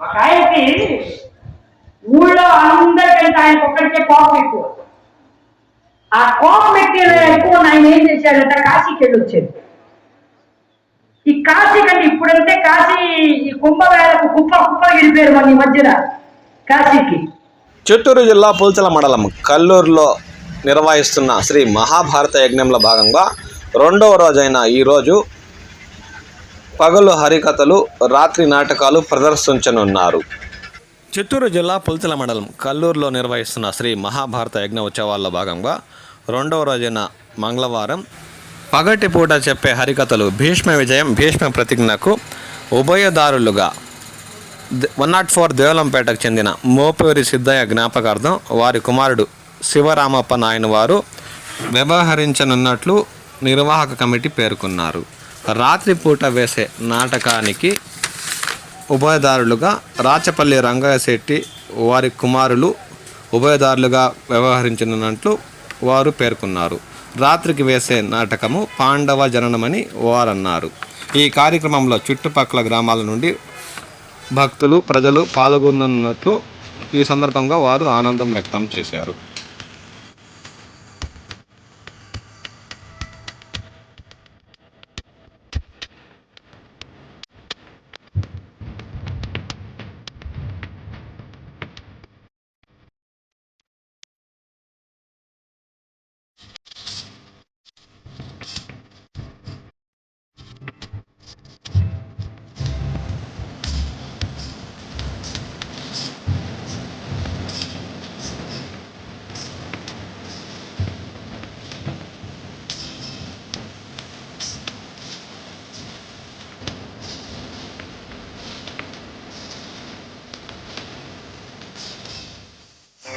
ఒక ఆయనకి ఊళ్ళో అందరికంటే ఆయనకు ఒక్కడికే కోపం ఎక్కువ. ఆ కోపం ఎక్కిన ఎక్కువ ఆయన ఏం చేశాడంటే కాశీకి వెళ్ళి వచ్చాడు. ఈ కాశీ కంటే ఇప్పుడంటే కాశీ ఈ కుంభవేళకు కుప్ప కుప్ప వెళ్ళిపోయారు మన ఈ మధ్యన కాశీకి. చిత్తూరు జిల్లా పుల్చల మండలం కల్లూరులో నిర్వహిస్తున్న శ్రీ మహాభారత యజ్ఞంలో భాగంగా రెండవ రోజైన ఈరోజు పగలు హరికథలు రాత్రి నాటకాలు ప్రదర్శించనున్నారు. చిత్తూరు జిల్లా పుల్చల మండలం కల్లూరులో నిర్వహిస్తున్న శ్రీ మహాభారత యజ్ఞ ఉత్సవాల్లో భాగంగా రెండవ రోజున మంగళవారం పగటి పూట చెప్పే హరికథలు భీష్మ విజయం భీష్మ ప్రతిజ్ఞకు ఉభయదారులుగా వన్ నాట్ ఫోర్ దేవలంపేటకు చెందిన మోపూరి సిద్ధయ్య జ్ఞాపకార్థం వారి కుమారుడు శివరామప్ప నాయన వారు వ్యవహరించనున్నట్లు నిర్వాహక కమిటీ పేర్కొన్నారు. రాత్రిపూట వేసే నాటకానికి ఉభయదారులుగా రాచపల్లి రంగయ్యశెట్టి వారి కుమారులు ఉభయదారులుగా వ్యవహరించనున్నట్లు వారు పేర్కొన్నారు. రాత్రికి వేసే నాటకము పాండవ జననమని వారన్నారు. ఈ కార్యక్రమంలో చుట్టుపక్కల గ్రామాల నుండి భక్తులు ప్రజలు పాల్గొనున్నట్లు ఈ సందర్భంగా వారు ఆనందం వ్యక్తం చేశారు.